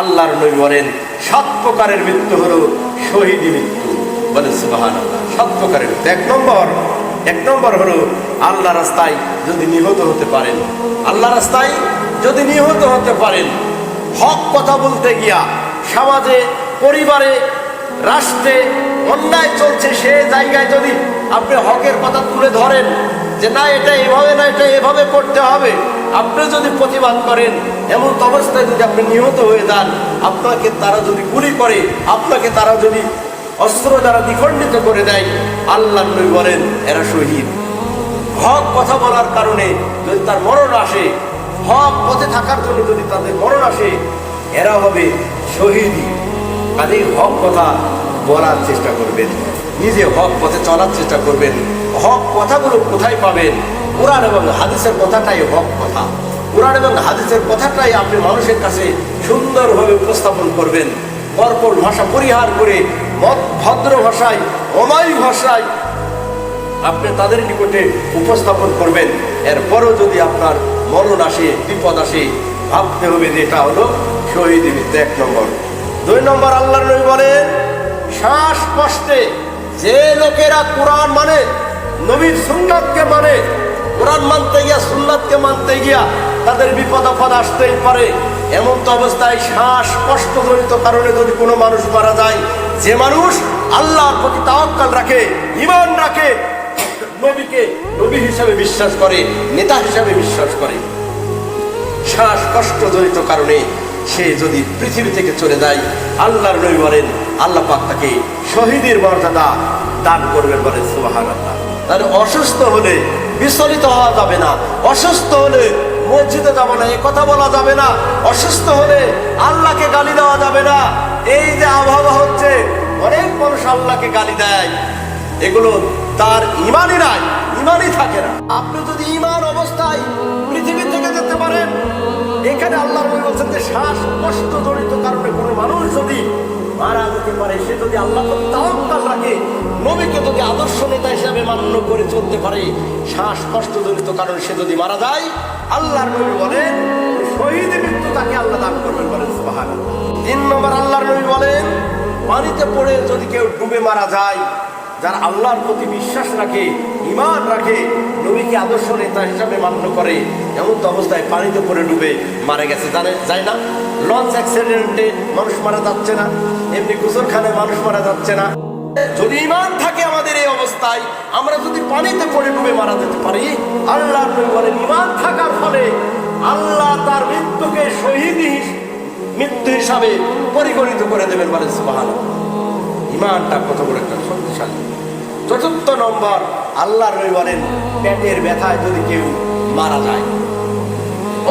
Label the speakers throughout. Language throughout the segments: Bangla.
Speaker 1: আল্লাহর নবী বলেন, সাত প্রকারের মৃত্যু হলো শহীদি মৃত্যু। বলে সুবাহান সাত প্রকারের মৃত্যু। এক নম্বর এক নম্বর হলো আল্লাহ রাস্তায় যদি নিহত হতে পারেন। আল্লাহ রাস্তায় যদি নিহত হতে পারেন, হক কথা বলতে গিয়া সমাজে, পরিবারে, রাষ্ট্রে অন্যায় চলছে সে জায়গায় যদি আপনি হকের কথা তুলে ধরেন যে না, এটা এভাবে না, এটা এভাবে করতে হবে। আপনি যদি প্রতিবাদ করেন, এমন অবস্থায় যদি আপনি নিহত হয়ে যান, আপনাকে তারা যদি গুলি করে, আপনাকে তারা যদি অস্ত্র দ্বারা দ্বিখণ্ডিত করে দেয় আল্লাহ নবী বলেন, এরা শহীদ। হক কথা বলার কারণে যদি তার মরণ আসে, হক পথে থাকার জন্য যদি তাদের মরণ আসে, এরা হবে শহীদই। কাজেই হক কথা বলার চেষ্টা করবেন। নিজে হক পথে চলার চেষ্টা করবেন। হক কথাগুলো কোথায় পাবেন? কোরআন এবং হাদিসের কথাটাই হক কথা। কোরআন এবং হাদিসের কথাটাই আপনি মানুষের কাছে সুন্দরভাবে উপস্থাপন করবেন। কর্কট ভাষা পরিহার করে ভদ্র ভাষায়, অমায়িক ভাষায় আপনি তাদের নিকটে উপস্থাপন করবেন। এরপরও যদি আপনার মরণ আসে, বিপদ আসে, ভাবতে হবে যে এটা হলো শহীদ এক নম্বর। দুই নম্বর আল্লাহ নবী বলেন শ্বাস কষ্টে যে লোকেরা কোরআন মানে নবীর সুন্নাতকে মানে কোরআন মানতে গিয়া, সুন্নাতকে মানতে গিয়া তাদের বিপদ আপদ আসতেই পারে। এমন তো অবস্থায় শ্বাস কষ্টজনিত কারণে যদি কোনো মানুষ মারা যায়, যে মানুষ আল্লাহর প্রতি তাওয়াক্কাল রাখে ইমান রাখে, নবীকে নবী হিসাবে বিশ্বাস করে, নেতা হিসাবে বিশ্বাস করে। শ্বাস কষ্টজনিত কারণে সে যদি পৃথিবী থেকে চলে যায়, আল্লাহর নবী বলেন, আল্লাহ পাক তাকে শহীদের মর্যাদা দান করবেন বলেন সুবাহান আল্লাহ তাহলে অসুস্থ হলে বিচলিত হওয়া যাবে না, অসুস্থ হলে মসজিদে যাব না, এ কথা বলা যাবে না, অসুস্থ হলে আল্লাহকে গালি দেওয়া যাবে না। এই যে আবহাওয়া হচ্ছে, অনেক মানুষ আল্লাহকে গালি দেয়। এগুলো তার ইমানই নাই, ইমানই থাকে না। আপনি যদি ইমান অবস্থায় এখানে আল্লাহ নবী বলছেন যে শ্বাস কষ্ট জড়িত কারণে কোনো মানুষ যদি মারা যেতে পারে, সে যদি আল্লাহ তাওয়াক্কাল রাখে, নবীকে যদি আদর্শ নেতা হিসাবে মান্য করে চলতে পারে শ্বাস কষ্ট জড়িত কারণে সে যদি মারা যায়, আল্লাহর নবী বলেন, শহীদ মৃত্যু তাকে আল্লাহ দান করবেন বলেন, সুবহানাল্লাহ। তিন নম্বর আল্লাহর নবী বলেন, পানিতে পড়ে যদি কেউ ডুবে মারা যায়, যারা আল্লাহর প্রতি বিশ্বাস রাখে ইমান রাখে নবীকে আদর্শ নেতা হিসাবে মান্য করে এমন তো অবস্থায় পানিতে পড়ে ডুবে মারা গেছে। জানে যায় না? লঞ্চ অ্যাক্সিডেন্টে মানুষ মারা যাচ্ছে না। এমনি গুজরখানে মানুষ মারা যাচ্ছে না। যদি ইমান থাকে আমাদের এই অবস্থায়, আমরা যদি পানিতে পড়ে ডুবে মারা যেতে পারি আল্লাহ বলেন ইমান থাকার ফলে আল্লাহ তার মৃত্যুকে শহীদ মৃত্যু হিসাবে পরিগণিত করে দেবেন বলেন সুবাহ ইমানটা কত বড় একটা শক্তিশালী। চতুর্থ নম্বর আল্লাহ রবি বলেন পেটের ব্যথায় যদি কেউ মারা যায়।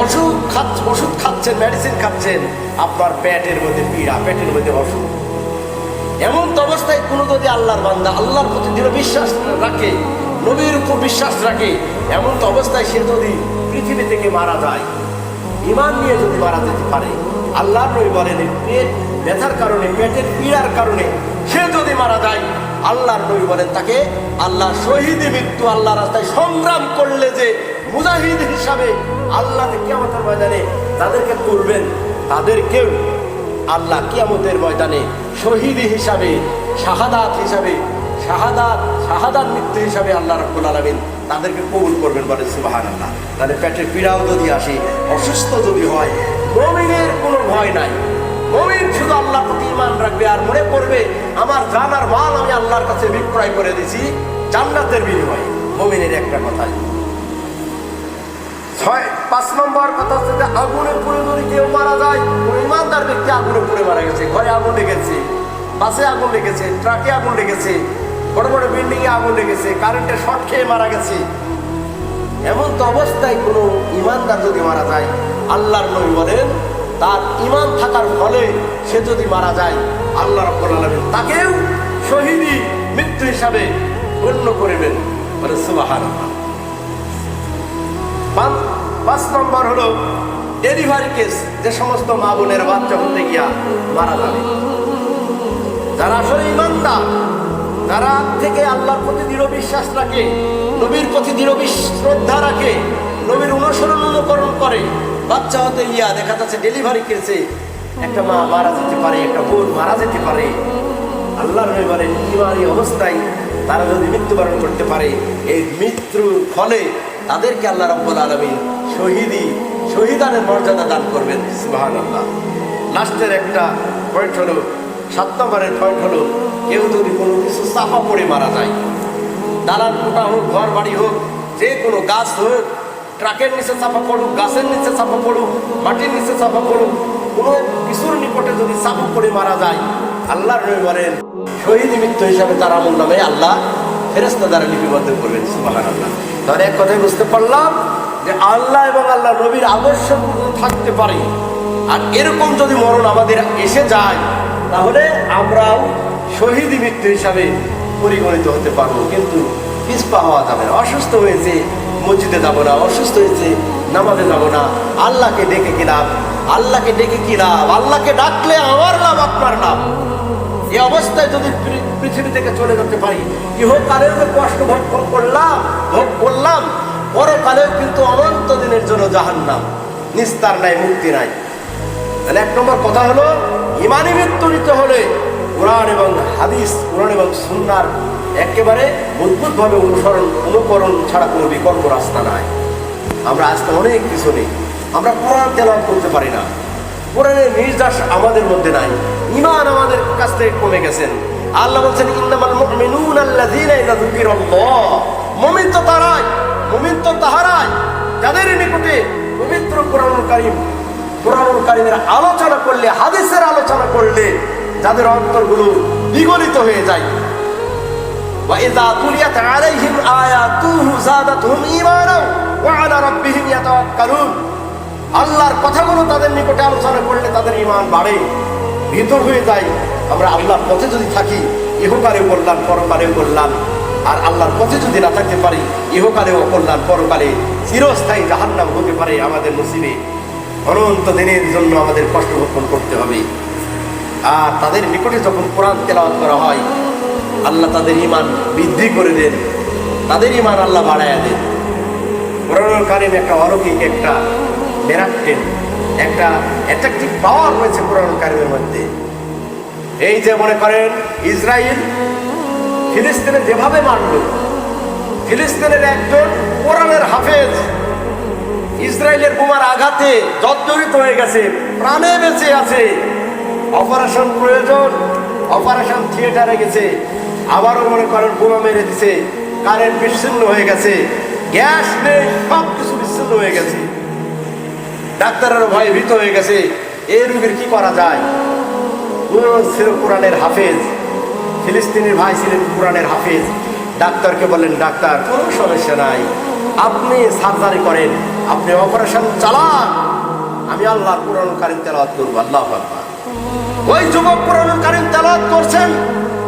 Speaker 1: ওষুধ খাচ্ছ, ওষুধ খাচ্ছেন মেডিসিন খাচ্ছেন, আপনার পেটের মধ্যে পীড়া, পেটের মধ্যে অসুখ। এমন তো অবস্থায় কোনো যদি আল্লাহর বান্দা আল্লাহর প্রতি দৃঢ় বিশ্বাস রাখে, নবীর উপর বিশ্বাস রাখে, এমন তো অবস্থায় সে যদি পৃথিবী থেকে মারা যায় ইমান নিয়ে যদি মারা যেতে পারে, আল্লাহর নবী বলেন পেট ব্যথার কারণে, পেটের পীড়ার কারণে সে যদি মারা যায় আল্লাহর নবী বলেন তাকে, আল্লাহ শহীদ মৃত্যু আল্লাহ রাস্তায় সংগ্রাম করলে যে মুজাহিদ হিসাবে আল্লাহ কিয়ামতের ময়দানে তাদেরকে তুলবেন, তাদেরকেও আল্লাহ কিয়ামতের ময়দানে শহীদ হিসাবে, শাহাদাত হিসাবে, শাহাদাত শাহাদাত মৃত্যু হিসাবে আল্লাহ রাব্বুল আলামিন তাদেরকে কবুল করবেন বলে সুবাহান আল্লাহ তাদের পেটের পীড়াও যদি আসে, অসুস্থ যদি হয়, মমিনের কোনো ভয় নাই। মমিন শুধু আল্লাহ প্রতি ইমান রাখবে আর মনে করবে আমার জান আর মাল আমি আল্লাহর কাছে বিক্রয় করে দিছি, জান্নাতের বিনিময়ে। মমিনের একটা কথাই। ছয়, পাঁচ নম্বর কথা হচ্ছে যে আগুনে পুড়ে যদি কেউ মারা যায় কোনো ইমানদার ব্যক্তি আগুনে পুড়ে মারা গেছে, ঘরে আগুন লেগেছে, বাসে আগুন লেগেছে, ট্রাকে আগুন লেগেছে, বড় বড় বিল্ডিং এ আগুন লেগেছে, কারেন্টের শর্ট খেয়ে মারা গেছে। এমন তো অবস্থায় কোনো ইমানদার যদি মারা যায়, আল্লাহর নবী বলেন তার ইমান থাকার ফলে সে যদি মারা যায়, আল্লাহ রব্বুল তাকেও শহীদি মৃত্যু হিসাবে গণ্য করিবেন। বলে সুবহানাল্লাহ। পাঁচ- নম্বর হলো ডেলিভারি কেস, যে সমস্ত মা বোনের বাচ্চা হতে গিয়া মারা যাবে। যারা আসলে ইমানদার যারা থেকে আল্লাহর প্রতি দৃঢ় বিশ্বাস রাখে, নবীর প্রতি দৃঢ় শ্রদ্ধা রাখে, নবীর অনুসরণ অনুকরণ করে বাচ্চা হতে গিয়া দেখা যাচ্ছে ডেলিভারি কেসে একটা মা মারা যেতে পারে, একটা বোন মারা যেতে পারে। আল্লাহর বলেন ইমানি অবস্থায় তারা যদি মৃত্যুবরণ করতে পারে, এই মৃত্যুর ফলে তাদেরকে আল্লাহ রব্বুল আলমিন শহীদি, শহীদানের মর্যাদা দান করবেন। সুবাহান আল্লাহ লাস্টের একটা পয়েন্ট হলো, সাত নম্বরের পয়েন্ট হলো, কেউ যদি কোনো কিছু চাপা পড়ে মারা যায়, দালান কোটা হোক ঘর বাড়ি হোক, যে কোনো গাছ হোক ট্রাকের নিচে চাপা পড়ুক, গাছের নিচে চাপা পড়ুক, মাটির নিচে চাপা পড়ুক, কোনো কিছুর নিকটে যদি চাপা পড়ে মারা যায় আল্লাহ নবী বলেন, শহীদ মৃত্যু হিসাবে তার আমল নামে আল্লাহ ফেরেস্তা দ্বারা লিপিবদ্ধ করবেন সুবাহান আল্লাহ তাহলে এক কথায় বুঝতে পারলাম যে আল্লাহ এবং আল্লাহ নবীর আদর্শ থাকতে পারে। আর এরকম যদি মরণ আমাদের এসে যায়, তাহলে আমরাও শহীদ মৃত্যু হিসাবে পরিগণিত হতে পারব, কিন্তু পিছপা হওয়া যাবে অসুস্থ হয়েছে মসজিদে যাব না, অসুস্থ হয়েছে, নামাজে যাব না। আল্লাহকে ডেকে কি লাভ? আল্লাহকে ডেকে কি লাভ? আল্লাহকে ডাকলে আমার লাভ, আপনার লাভ। এই অবস্থায় যদি পৃথিবী থেকে চলে যেতে পারি, ইহকালেও কষ্ট ভোগ করলাম ভোগ করলাম, পরকালেও কিন্তু অনন্ত দিনের জন্য জাহান্নাম। নিস্তার নাই, মুক্তি নাই। তাহলে এক নম্বর কথা হলো ইমানি মৃত্যু নিতে হলে কোরআন এবং হাদিস, কোরআন এবং সুন্নার একেবারে মজবুতভাবে অনুসরণ অনুকরণ ছাড়া কোনো বিকল্প রাস্তা নাই। আমরা আজকে অনেক কিছু নেই। আমরা কোরআন তেলাওয়াত করতে পারি না। কোরআনের নির্যাস আমাদের মধ্যে নাই। ইমান আমাদের কাছ থেকে কমে গেছেন আল্লাহ বলছেন, ইন্নামাল মুমিনুন আল্লাযীনা ইযা যুকিরাল্লাহ। মুমিন তো তারাই, মুমিন তো তাহারাই, যাদের নিকটে পবিত্র কোরআনুল কারীম, কোরআনুল কারিমের আলোচনা করলে, হাদিসের আলোচনা করলে, যাদের অন্তরগুলো বিগলিত হয়ে যায়। وإذا تليت عليهم آياته زادتهم إيمانا وعلى ربهم يتوكلون আল্লাহর কথাগুলো তাদের নিকটে আলোচনা করলে তাদের ইমান বাড়ে ভিতর হয়ে যায় আমরা আল্লাহর পথে যদি থাকি ইহকালেও করলাম পরকালেও করলাম আর আল্লাহর পথে যদি না থাকতে পারি ইহকালেও করলাম পরকালে চিরস্থায়ী জাহান্নাম হতে পারে আমাদের নসিবে অনন্ত দিনের জন্য আমাদের কষ্ট ভক্ষণ করতে হবে আর তাদের নিকটে যখন কোরআন তেলাওয়াত করা হয় আল্লাহ তাদের ইমান বৃদ্ধি করে দেন। তাদের ইমান আল্লাহ বাড়াইয়া দেন। কোরআনুল কারিম একটা অলৌকিক একটা মেরাক্টেন একটা অ্যাট্রাকটিভ পাওয়ার রয়েছে কোরআনুল কারিমের মধ্যে। এই যে মনে করেন ইসরায়েল ফিলিস্তিনে যেভাবে মারল ফিলিস্তিনের একজন কোরআনের হাফেজ ইসরায়েলের বোমার আঘাতে জর্জরিত হয়ে গেছে, প্রাণে বেঁচে আছে। অপারেশন প্রয়োজন, অপারেশন থিয়েটারে গেছে। আবারও মনে করেন বোমা মেরে দিছে। কারেন্ট বিচ্ছিন্ন হয়ে গেছে। গ্যাস নেই সব কিছু বিচ্ছিন্ন হয়ে গেছে। ডাক্তারের ভয় ভীত হয়ে গেছে। এই রোগীর কি করা যায়? ছিল কোরআনের হাফেজ? ফিলিস্তিনের ভাই ছিলেন কোরআনের হাফেজ। ডাক্তারকে বললেন, ডাক্তার, কোনো সমস্যা নাই। আপনি সার্জারি করেন, আপনি অপারেশন চালান। আমি আল্লাহ কোরআন কারিম তেলাওয়াত করব, আল্লাহ ওই যুবক কোরআন কারিম তেলাওয়াত করছেন।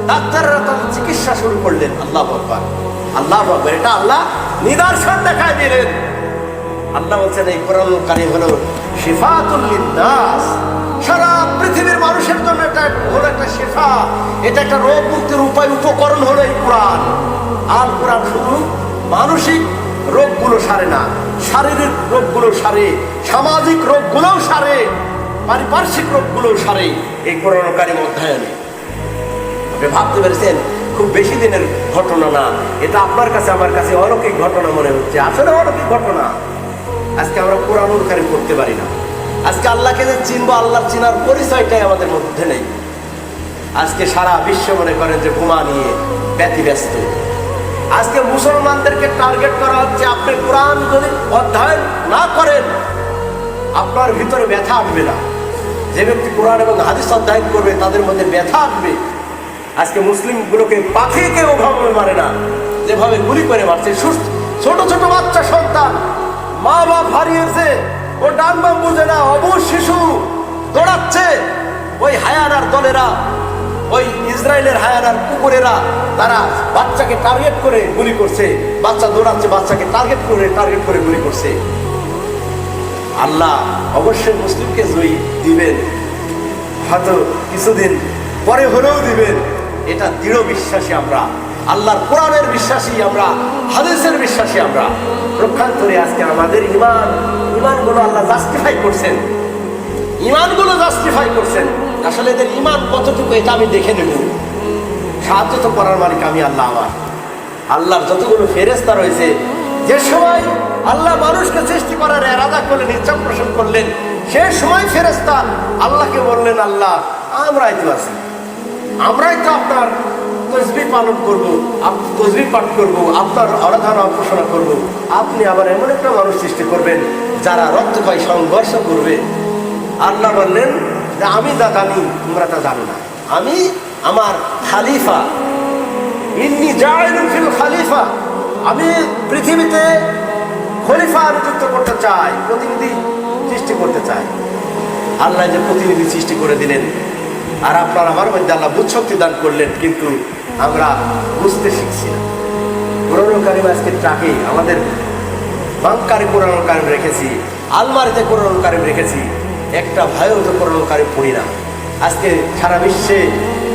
Speaker 1: ডাক্তাররা তার চিকিৎসা শুরু করলেন, আল্লাহ আকবার। আল্লাহ আকবার, এটা আল্লাহ নিদর্শন দেখায় দিলেন। আল্লাহ বলছেন, এই কোরআন কারিম হলো শিফাতুল লিন্নাস। সারা পৃথিবীর মানুষের জন্য এটা হলো একটা শিফা। এটা একটা রোগ মুক্তির উপায়, উপকরণ হলো এই কোরআন। আর কোরআন শুধু মানসিক রোগগুলো সারে না, শারীরিক রোগগুলো সারে, সামাজিক রোগগুলোও সারে, পারিপার্শ্বিক রোগগুলোও সারে এই কোরআন কারিম অধ্যয়নে। ভাবতে পেরেছেন, খুব বেশি দিনের ঘটনা না। এটা আপনার কাছে, আমার কাছে অলৌকিক ঘটনা মনে হচ্ছে। আসলে অলৌকিক ঘটনা। আজকে আমরা কোরআন কারিম করতে পারি না। আজকে আল্লাহকে যে চিনবো, আল্লাহর চিনার পরিচয়টাই আমাদের মধ্যে নেই। আজকে সারা বিশ্ব মনে করেন যে বোমা নিয়ে ব্যতিব্যস্ত। আজকে মুসলমানদেরকে টার্গেট করা হচ্ছে, আপনি কোরআন যদি অধ্যয়ন না করেন, আপনার ভিতরে ব্যথা আসবে না। যে ব্যক্তি কোরআন এবং হাদিস অধ্যয়ন করবে, তাদের মধ্যে ব্যথা আসবে। আজকে মুসলিমগুলোকে পাখিকে ওভাবে মারে না। যেভাবে গুলি করে মারছে ছোট ছোট বাচ্চা সন্তান, মা বাপ হারিয়েছে, ও ডান বাম বুঝে না অবশ শিশু দৌড়াচ্ছে। ওই হায়ানার দলেরা, ওই ইসরায়েলের হায়ানার কুকুরেরা, তারা বাচ্চাকে টার্গেট করে গুলি করছে। বাচ্চা দৌড়াচ্ছে, বাচ্চাকে টার্গেট করে টার্গেট করে গুলি করছে। আল্লাহ অবশ্যই মুসলিমকে জয়ী দিবেন। হয়তো কিছুদিন পরে হলেও দিবেন। এটা দৃঢ় বিশ্বাসী আমরা। আল্লাহর কোরআনের বিশ্বাসী আমরা, হাদিসের বিশ্বাসী আমরা। প্রক্ষান্তরে আজকে আমাদের ইমান ইমানগুলো আল্লাহ জাস্টিফাই করছেন। ইমানগুলো জাস্টিফাই করছেন। আসলে এদের ইমান কতটুকু এটা আমি দেখে নেব। সাহায্য তো করার মালিক আমি আল্লাহ আমার। আল্লাহর যতগুলো ফেরেস্তা রয়েছে, যে সময় আল্লাহ মানুষকে সৃষ্টি করার এরাদা করলেন ইচ্ছা পোষণ করলেন, সে সময় ফেরেস্তা আল্লাহকে বললেন, আল্লাহ আমরা তো আছি। আমরাই তো আপনার তসবি পালন করব তসবি পাঠ করব, আপনার আরাধনা উপাসনা করব। আপনি আবার এমন একটা মানুষ সৃষ্টি করবেন যারা রক্তক্ষয় সংঘর্ষ করবে। আল্লাহ বললেন, যে আমি যা জানি, তোমরা তা জানো না। আমি আমার খালিফা। ইন্নি ফিল খালিফা। আমি পৃথিবীতে খলিফা নিযুক্ত করতে চাই, প্রতিনিধি সৃষ্টি করতে চাই। আল্লাহ যে প্রতিনিধি সৃষ্টি করে দিলেন আর আপনার আমার মধ্যে আল্লাহ বুঝশক্তি দান করলেন, কিন্তু আমরা বুঝতে শিখছি না। কোরআন কারিম আজকে ট্রাকে আমাদের বাংকারে কোরআন কারিম রেখেছি, আলমারিতে কোরআন কারিম রেখেছি, একটা ভয়ও তো কোরআন কারিম পড়ি না। আজকে সারা বিশ্বে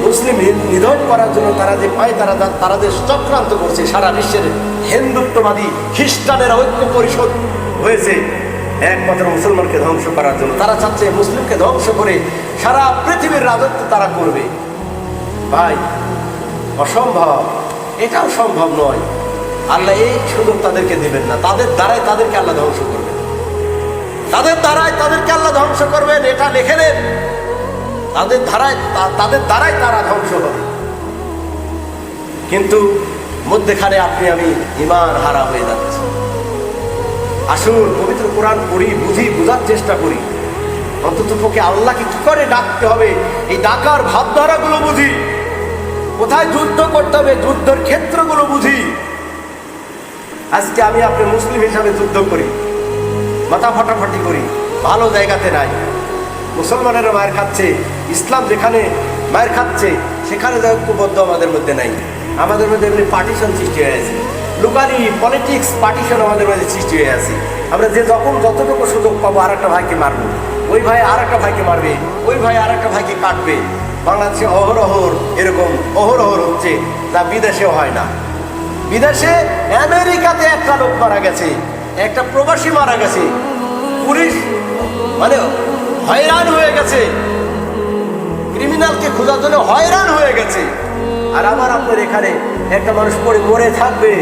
Speaker 1: মুসলিম নিধন করার জন্য তারা যে পায়, তারা তারা যে চক্রান্ত করছে, সারা বিশ্বের হিন্দুত্ববাদী খ্রিস্টানের ঐক্য পরিষদ হয়েছে। একমাত্র মুসলমানকে ধ্বংস করার জন্য। তারা চাচ্ছে মুসলিমকে ধ্বংস করে সারা পৃথিবীর রাজত্ব তারা করবে। ভাই, অসম্ভব। এটাও সম্ভব নয়। আল্লাহ এই সুযোগ তাদেরকে দেবেন না। তাদের দ্বারাই তাদেরকে আল্লাহ ধ্বংস করবেন। তাদের দ্বারাই তাদেরকে আল্লাহ ধ্বংস করবেন, এটা লিখে নেন তাদের ধারায় তাদের দ্বারাই তারা ধ্বংস হবে। কিন্তু মধ্যেখানে আপনি, আমি ইমান হারা হয়ে যাচ্ছি। আসুন, পবিত্র কোরআন পড়ি, বুঝি, বোঝার চেষ্টা করি। অন্তত পক্ষে আল্লাহকে কি করে ডাকতে হবে? এই ডাকার ভাবধারাগুলো বুঝি। কোথায় যুদ্ধ করতে হবে? যুদ্ধের ক্ষেত্রগুলো বুঝি। আজকে আমি আপনি মুসলিম হিসাবে যুদ্ধ করি। মাথা ফাটাফাটি করি। ভালো জায়গাতে নাই। মুসলমানেরা মায়ের খাচ্ছে। ইসলাম যেখানে মায়ের খাচ্ছে, সেখানে যে ঐক্যবদ্ধ আমাদের মধ্যে নাই। আমাদের মধ্যে এমনি পার্টিশন সৃষ্টি হয়ে লোকালি পলিটিক্স পার্টিশন আমাদের মধ্যে সৃষ্টি হয়ে আছে। আমরা যে যখন যতটুকু সুযোগ পাবো আর একটা ভাইকে মারবো। ওই ভাই আর একটা ভাইকে মারবে, ওই ভাই আর একটা ভাইকে কাটবে। বাংলাদেশে অহরহর এরকম অহরহর হচ্ছে তা বিদেশেও হয় না। বিদেশে আমেরিকাতে একটা লোক মারা গেছে, একটা প্রবাসী মারা গেছে। পুলিশ মানে হয়রান হয়ে গেছে। ক্রিমিনালকে খোঁজার জন্য হয়রান হয়ে গেছে। আর আমার আপনার এখানে একটা মানুষ পরে মরে থাকবে,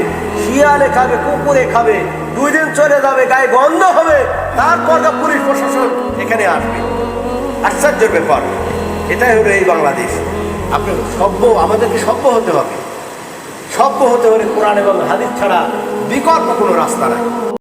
Speaker 1: শিয়ালে খাবে, কুকুরে খাবে দুই দিন চলে যাবে, গায়ে গন্ধ হবে, তারপর পুলিশ প্রশাসন এখানে আসবে। আশ্চর্যের ব্যাপার, এটাই হলো এই বাংলাদেশ। আপনি সভ্য, আমাদেরকে সভ্য হতে হবে। সভ্য হতে হলে কোরআন এবং হাদিস ছাড়া বিকল্প কোনো রাস্তা নাই।